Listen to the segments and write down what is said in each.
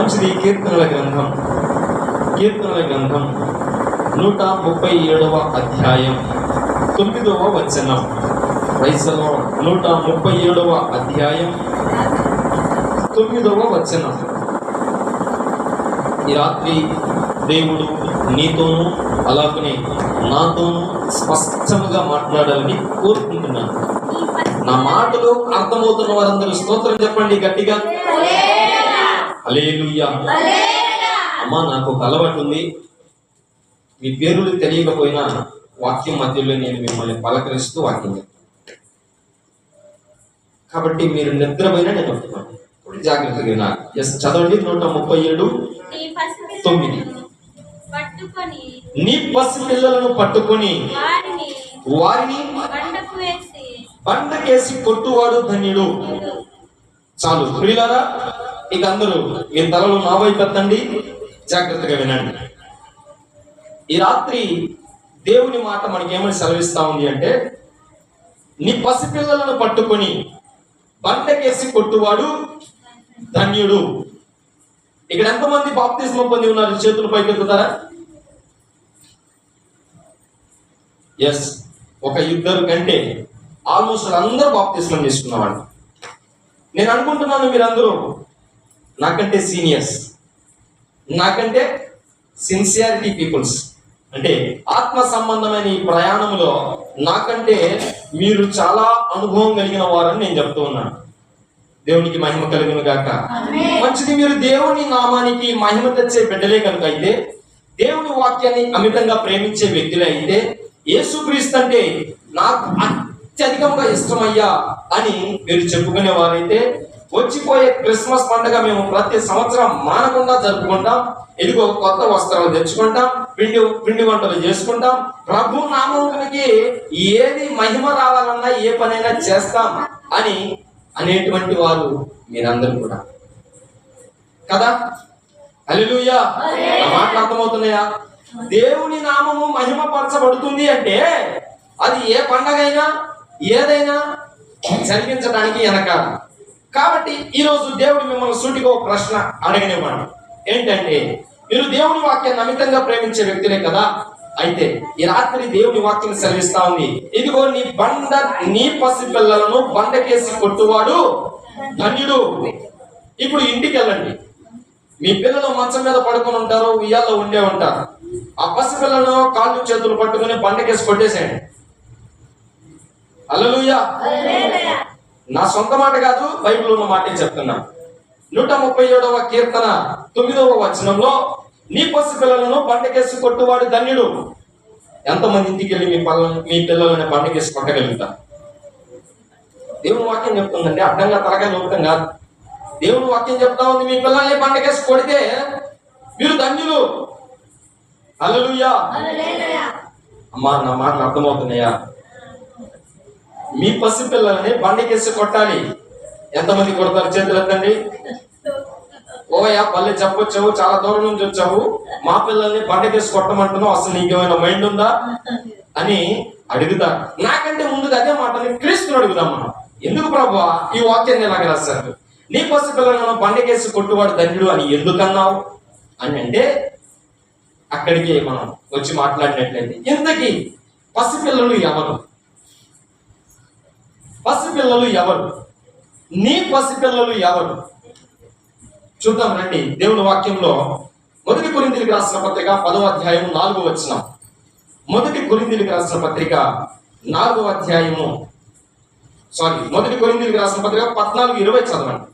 మంచిది కీర్తనల గ్రంథం. కీర్తనల గ్రంథం నూట ముప్పై ఏడవ అధ్యాయం తొమ్మిదవ వచనం. వయసులో నూట ముప్పై ఏడవ అధ్యాయం తొమ్మిదవ వచనం. ఈ రాత్రి దేవుడు నీతోనూ అలాగనే నాతోనూ స్పష్టంగా మాట్లాడాలని కోరుకుంటున్నాను. నా మాటలు అర్థమవుతున్న వారందరూ స్తోత్రం చెప్పండి గట్టిగా. హల్లెలూయా. అమ్మా నాకు ఒక అలవాటు ఉంది. మీ పేర్లు తెలియకపోయినా వాక్యం మధ్యలో నేను మిమ్మల్ని పలకరిస్తూ వాక్యం కాబట్టి మీరు నిద్రపోయినా నేను చెప్తున్నాను ఇప్పుడు జాగ్రత్తగా ఎస్ చదవండి. నూట ముప్పై ఏడు. తొమ్మిది. నీ పసి పిల్లలను పట్టుకొని వారిని బండకేసి కొట్టువాడు ధన్యుడు. చాలు. ప్రియులారా ఇక అందరూ మీ తలలు నా వైపు ఎత్తండి. జాగ్రత్తగా వినండి. ఈ రాత్రి దేవుని మాట మనకి ఏమని సెలవిస్తా ఉంది అంటే నీ పసిపిల్లలను పట్టుకొని బండకేసి కొట్టువాడు ధన్యుడు. ఇక్కడ ఎంతమంది బాప్తిజం పొంది ఉన్నారు? చేతులు పైకి ఎత్తుతారా ఎస్ ఒక ఇద్దరు కంటే ఆల్మోస్ట్ అందరూ బాప్తిజం తీసుకున్నవాడు నేను అనుకుంటున్నాను మీరందరూ నాకంటే సీనియర్స్ నాకంటే సిన్సియారిటీ పీపుల్స్. అంటే ఆత్మ సంబంధమైన ఈ ప్రయాణంలో నాకంటే మీరు చాలా అనుభవం కలిగిన వారని నేను చెప్తూ ఉన్నాను. దేవునికి మహిమ కలుగును గాక. మంచిది మీరు దేవుని నామానికి మహిమ తెచ్చే బిడ్డలే కనుక అయితే దేవుని వాక్యాన్ని అమితంగా ప్రేమించే వ్యక్తులే అయితే యేసుక్రీస్తు అంటే నాకు అత్యధికంగా ఇష్టమయ్యా అని మీరు చెప్పుకునే వారైతే వచ్చిపోయే క్రిస్మస్ పండుగ మేము ప్రతి సంవత్సరం మానకుండా జరుపుకుంటాం. ఇదిగో కొత్త వస్త్రాలు తెచ్చుకుంటాం. పిండి పిండి వంటలు చేసుకుంటాం. ప్రభు నామానికి ఏది మహిమ రావాలన్నా ఏ పనైనా చేస్తాం అని అనేటువంటి వారు మీరందరూ కూడా. కదా? హల్లెలూయా. నా మాటలు అర్థమవుతున్నాయా? దేవుని నామము మహిమ పరచబడుతుంది అంటే అది ఏ పండగైనా ఏదైనా జరిగించడానికి వెనకాల కాబట్టి ఈరోజు దేవుడు మిమ్మల్ని సూటిగా ఒక ప్రశ్న అడగనివ్వండి. ఏంటంటే మీరు దేవుని వాక్యాన్ని అమితంగా ప్రేమించే వ్యక్తులే కదా? అయితే ఈ రాత్రి దేవుని వాక్యం సెలవిస్తా ఉంది. ఇదిగో నీ బండ నీ పసి పిల్లలను బండకేసి కొట్టువాడు ధన్యుడు. ఇప్పుడు ఇంటికి వెళ్ళండి. మీ పిల్లలు మంచం మీద పడుకొని ఉంటారు ఉయ్యాల్లో ఉండే ఉంటారు. ఆ పసి పిల్లలను కాళ్ళు చేతులు పట్టుకుని బండకేసి కొట్టేసేయండి. అల్లలుయ్యా నా సొంత మాట కాదు బైబిల్ ఉన్న మాటే చెప్తున్నా నూట ముప్పై ఏడవ కీర్తన తొమ్మిదవ వచనంలో నీ పసి పిల్లలను బండకేసి కొట్టువాడు ధన్యుడు. ఎంతమంది ఇంటికి వెళ్ళి మీ పిల్లలను మీ పిల్లలని బండకేసి కొట్టగలుగుతారు దేవుని వాక్యం చెప్తుందండి అడ్డంగా తలగా నొక్కం కాదు. దేవుని వాక్యం చెప్తా ఉంది మీ పిల్లల్ని బండకేసి కొడితే మీరు ధన్యులు. అల్లలుయ్యా అమ్మా నా మాటలు అర్థమవుతున్నాయా? మీ పసి పిల్లల్ని బండికేసి కొట్టాలి. ఎంతమంది కొడతారు చేతులు ఎత్తండి ఓయా పల్లె చెప్పొచ్చావు చాలా దూరం నుంచి వచ్చావు. మా పిల్లల్ని బండకేసి కొట్టమంటున్నావు అసలు నీకేమైనా మైండ్ ఉందా? అని అడుగుతా. నాకంటే ముందుగా అదే మాటని క్రీస్తుని అడుగుదాం మనం. ఎందుకు ప్రభు ఈ వాక్యాన్ని ఎలాగ రాశారు? నీ పసి పిల్లలను బండకేసి కొట్టువాడు ధన్యుడు అని ఎందుకన్నావు? అని అంటే అక్కడికి మనం వచ్చి మాట్లాడినట్లయితే ఇంతకీ పసిపిల్లలు ఎవరు? పసిపిల్లలు ఎవరు? నీ పసిపిల్లలు ఎవరు? చూద్దాం రండి. దేవుని వాక్యంలో మొదటి కొరిందికి రాసిన పత్రిక పదవ అధ్యాయం నాలుగో వచ్చిన మొదటి కొరిందికి రాసిన పత్రిక నాలుగో అధ్యాయము. సారీ మొదటి కొరిందికి రాసిన పత్రిక పద్నాలుగు ఇరవై చదవండి.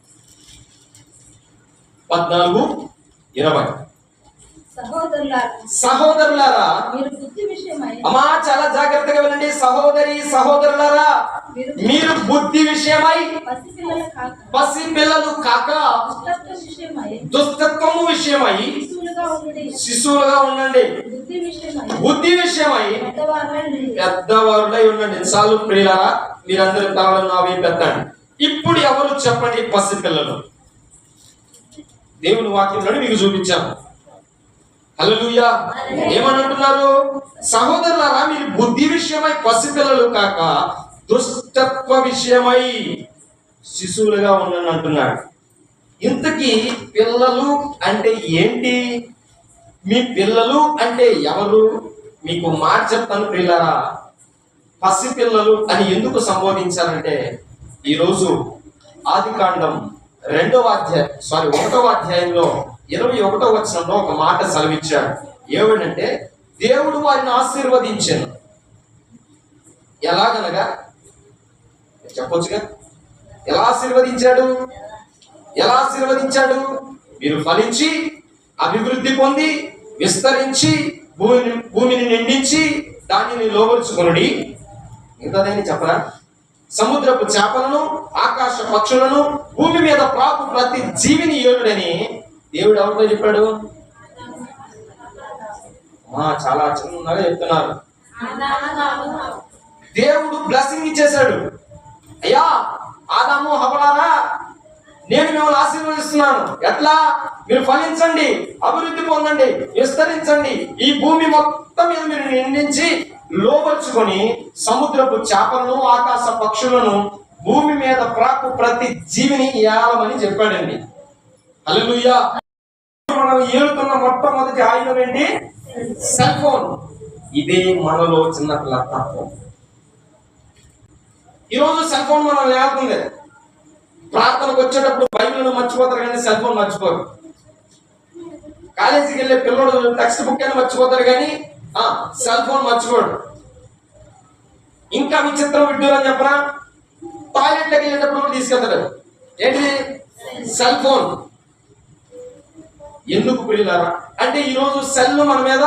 పద్నాలుగు ఇరవై. సహోదరులారా సహోదరులారా మీరు బుద్ధి విషయమై అమ్మా చాలా జాగ్రత్తగా వినండి. సహోదరి సహోదరులారా మీరు బుద్ధి విషయమై పసిపిల్లల పసి పిల్లలు కాక విషయమై దుస్తత్వము విషయమై శిశువులుగా ఉండి శిశువులుగా ఉండండి. బుద్ధి విషయమై పెద్దవారులై ఉండండి. చాలు ప్రియులారా మీరందరి తలలు నావి పెద్దండి ఇప్పుడు ఎవరు చెప్పండి పసి పిల్లలు దేవుని వాక్యంలో మీకు చూపించాను. హల్లెలూయా. ఏమని అంటున్నారు సహోదరులారా మీరు బుద్ధి విషయమై పసిపిల్లలు కాక దుష్టత్వ విషయమై శిశువులుగా ఉండని అంటున్నాడు. ఇంతకీ పిల్లలు అంటే ఏంటి? మీ పిల్లలు అంటే ఎవరు? మీకు మాట చెప్తాను పిల్లరా. పసి పిల్లలు అని ఎందుకు సంబోధించారంటే ఈరోజు ఆది కాండం రెండవ అధ్యాయం సారీ ఒకటవ అధ్యాయంలో ఇరవై ఒకటో వచనంలో ఒక మాట సెలవిచ్చాడు. ఏమిటంటే దేవుడు వారిని ఆశీర్వదించాను. ఎలాగనగా? చెప్పొచ్చుగా? ఎలా ఆశీర్వదించాడు? ఎలా ఆశీర్వదించాడు? మీరు ఫలించి అభివృద్ధి పొంది విస్తరించి భూమిని భూమిని నిండించి దానిని లోపరుచుకొనుడి మిగతాదేని చెప్పరా? సముద్రపు చేపలను ఆకాశ పక్షులను భూమి మీద ప్రాపు ప్రతి జీవిని ఏలుడని దేవుడు ఎవరితో చెప్పాడు? చాలా చిన్నగా చెప్తున్నారు. దేవుడు బ్లెస్సింగ్ ఇచ్చేశాడు. అయ్యా ఆదాము హబలారా నేను మిమ్మల్ని ఆశీర్వదిస్తున్నాను. ఎట్లా? మీరు ఫలించండి అభివృద్ధి పొందండి విస్తరించండి. ఈ భూమి మొత్తం మీద మీరు నిండించి లోపరుచుకొని సముద్రపు చేపలను ఆకాశ పక్షులను భూమి మీద ప్రాకు ప్రతి జీవిని ఏలమని చెప్పాడండి. హల్లెలూయా. మనం ఏలుతున్న మొట్టమొదటి ఆయుధం ఏంటి? Cell phone. ఇదే మనలో చిన్నపిల్ల తత్వం ఈరోజు సెల్ ఫోన్ మనం లేకుంది ప్రార్థనకు వచ్చేటప్పుడు బైబిల్ను మర్చిపోతారు కానీ సెల్ ఫోన్ మర్చిపోరు. కాలేజీకి వెళ్ళే పిల్లడు టెక్స్ట్ బుక్ అయినా మర్చిపోతారు కానీ ఆ సెల్ ఫోన్ మర్చిపోడు. ఇంకా విచిత్రం విడ్డూరని చెప్పనా? టాయిలెట్లోకి వెళ్ళేటప్పుడు కూడా తీసుకెళ్తాడు. ఏంటి సెల్ ఫోన్. ఎందుకు ప్రియులారా అంటే ఈరోజు సెల్ మన మీద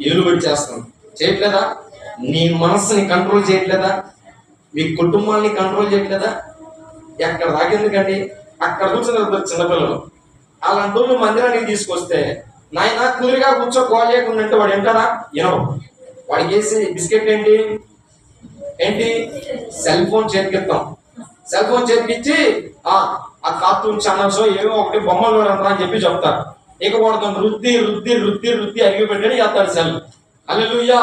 ఏలుబడి చేస్తాం చేయట్లేదా? నీ మనస్సుని కంట్రోల్ చేయట్లేదా? మీ కుటుంబాన్ని కంట్రోల్ చేయట్లేదా? ఎక్కడ దాకెందుకండి అక్కడ కూర్చున్నారు చిన్నపిల్లలు. అలాంటి వాళ్ళు మందిరానికి తీసుకొస్తే నాయన కూలిగా కూర్చో గోల్ చేయకుండా అంటే వాడు వింటారా వినవు వాడికి వేసి బిస్కెట్ ఏంటి? ఏంటి? సెల్ ఫోన్ చేతికిస్తాం. సెల్ ఫోన్ చేతికిచ్చి ఆ కార్టూన్ ఛానల్స్ ఏవో ఒకటి బొమ్మలు చూడండి అని చెప్పి చెప్తారు. ఇక వృద్ధి వృద్ధి వృద్ధి వృద్ధి రుద్ది అరిగి పెట్టాడు చేస్తాడు సెల్. హల్లెలూయా.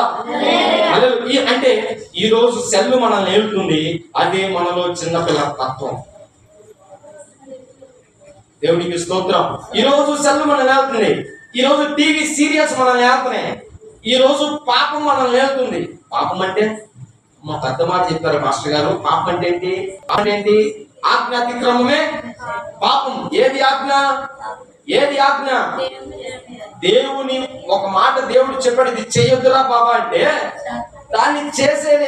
అంటే ఈ రోజు సెల్ మనల్ని ఏలుతుంది అదే మనలో చిన్నపిల్ల తత్వం. దేవునికి స్తోత్రం. ఈ రోజు సెల్ మనల్ని ఏలుతుంది. ఈ రోజు టీవీ సీరియల్స్ మనల్ని ఏలుతున్నాయి. ఈ రోజు పాపం మనల్ని ఏలుతుంది. పాపం అంటే మా పెద్ద మాట చెప్తారు మాస్టర్ గారు. పాపం అంటే ఏంటి? ఏంటి? ఆజ్ఞ అతిక్రమమే పాపం ఏది ఆజ్ఞ? ఏది ఆజ్ఞ? దేవుని ఒక మాట దేవుడు చెప్పాడు ఇది చేయొద్దురా బాబా అంటే దాన్ని చేసేది